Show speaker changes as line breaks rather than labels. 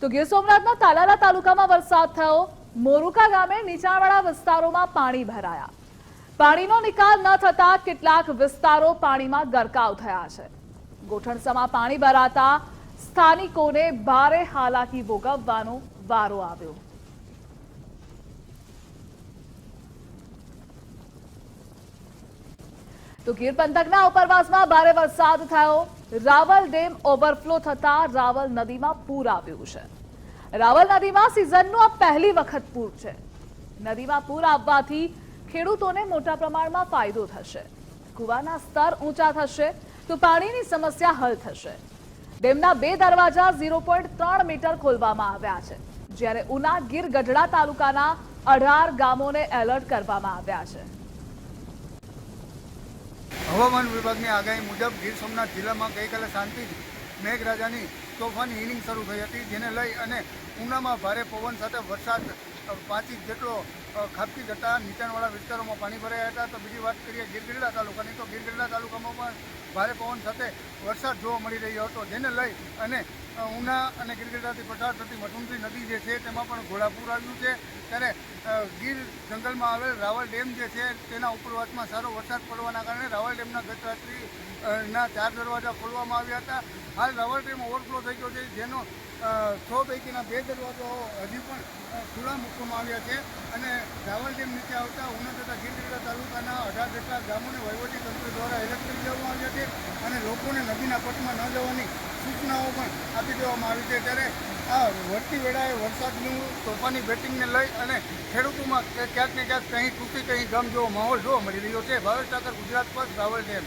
તો ગીર સોમનાથના તાલાલા તાલુકામાં વરસાદ થયો. મોરુકા ગામે નીચાણવાળા વિસ્તારોમાં પાણી ભરાયા. પાણીનો નિકાલ ન થતા કેટલાક વિસ્તારો પાણીમાં ગરકાવ થયા છે. ગોઠણસામાં પાણી ભરાતા સ્થાનિકોને ભારે હાલાકી ભોગવવાનો વારો આવ્યો. તો ગીર પંથકના ઉપરવાસમાં ભારે વરસાદ થયો. રાવલ ડેમ ઓવરફ્લો થતા રાવલ નદીમાં પૂર આવ્યું છે. રાવલ નદીમાં સિઝનનું આ પહેલી વખત પૂર છે. નદીમાં પૂર આવવાથી ખેડૂતોને મોટા પ્રમાણમાં ફાયદો થશે. કુવાના સ્તર ઊંચા થશે તો પાણીની સમસ્યા હલ થશે. ડેમના બે દરવાજા ઝીરો પોઈન્ટ ત્રણ મીટર ખોલવામાં આવ્યા છે, જ્યારે ઉના ગીર ગઢડા તાલુકાના અઢાર ગામોને એલર્ટ કરવામાં આવ્યા છે.
હવામાન વિભાગની આગાહી મુજબ ગીર સોમનાથ જિલ્લામાં ગઈકાલે શાંતિથી મેઘરાજાની તોફાની હિલિંગ શરૂ થઈ હતી, જેને લઈ અને ઉનામાં ભારે પવન સાથે વરસાદ પાંચ ઇંચ જેટલો ખાબકી જતા નીચાણવાળા વિસ્તારોમાં પાણી ભરાયા હતા. તો બીજી વાત કરીએ ગીરગીરડા તાલુકાની, તો ગીરગીરડા તાલુકામાં પણ ભારે પવન સાથે વરસાદ જોવા મળી રહ્યો હતો, જેને લઈ અને ઉના અને ગીરગઢડાથી પસાર થતી મઠુંત્રી નદી જે છે, તેમાં પણ ઘોડાપૂર આવ્યું છે. ત્યારે ગીર જંગલમાં આવેલ રાવલ ડેમ જે છે, તેના ઉપરવાસમાં સારો વરસાદ પડવાના કારણે રાવલ ડેમના ગત ચાર દરવાજા ખોલવામાં આવ્યા હતા. હાલ રાવલ ડેમ ઓવરફ્લો થઈ ગયો છે, જેનો છ પૈકીના બે દરવાજો હજી પણ ખુલ્લા મૂકવામાં આવ્યા છે. અને રાવલ ડેમ નીચે આવતા ઉના તથા ગીરગઢડા તાલુકાના અઢાર જેટલા ગામોને વહીવટી તંત્ર દ્વારા એલર્ટ કરી દેવામાં આવ્યા છે અને લોકોને નદીના પટમાં ન જવાની સૂચનાઓ પણ આપી દેવામાં આવી છે. ત્યારે આ વળતી વેળાએ વરસાદનું તોફાની બેટિંગને લઈ અને ખેડૂતોમાં ક્યાંક ને ક્યાંક કંઈ તૂટી કંઈ ગમ જેવો માહોલ જોવા મળી રહ્યો છે. ભાવેશ ઠાકર, ગુજરાત પર રાવલ ડેમ.